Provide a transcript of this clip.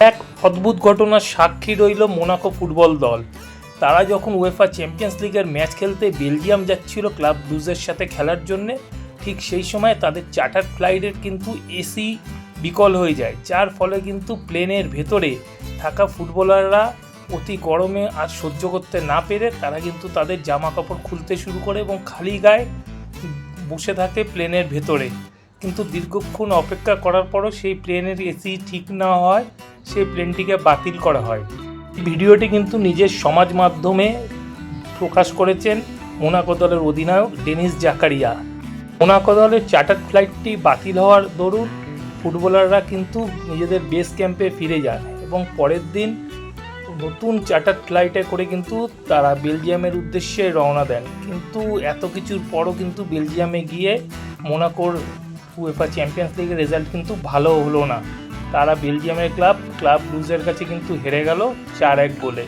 এক অদ্ভুত ঘটনার সাক্ষী রইল মোনাকো ফুটবল দল। তারা যখন উয়েফা চ্যাম্পিয়ন্স লিগের ম্যাচ খেলতে বেলজিয়াম যাচ্ছিল ক্লাব ব্লুজের সাথে খেলার জন্যে, ঠিক সেই সময় তাদের চার্টার ফ্লাইটের কিন্তু এসি বিকল হয়ে যায়, যার ফলে কিন্তু প্লেনের ভেতরে থাকা ফুটবলাররা অতি গরমে আর সহ্য করতে না পেরে তারা কিন্তু তাদের জামা কাপড় খুলতে শুরু করে এবং খালি গায়ে বসে থাকে প্লেনের ভেতরে। কিন্তু দীর্ঘক্ষণ অপেক্ষা করার পরও সেই প্লেনের এসি ঠিক না হয় সেই প্লেনটিকে বাতিল করা হয়। ভিডিওটি কিন্তু নিজের সমাজ মাধ্যমে প্রকাশ করেছেন মোনাকো দলের অধিনায়ক ডেনিস জাকারিয়া। মোনাকো দলের চার্টার ফ্লাইটটি বাতিল হওয়ার দরুন ফুটবলাররা কিন্তু নিজেদের বেস ক্যাম্পে ফিরে যান এবং পরের দিন নতুন চার্টার ফ্লাইটে করে কিন্তু তারা বেলজিয়ামের উদ্দেশ্যে রওনা দেন। কিন্তু এত কিছুর পরও কিন্তু বেলজিয়ামে গিয়ে মোনাকোর উয়েফা চ্যাম্পিয়ন্স লিগের রেজাল্ট কিন্তু ভালো হলো না। তারা বেলজিয়ামের ক্লাব ক্লাব লুজের কাছে কিন্তু হেরে গেল চার এক গোলে।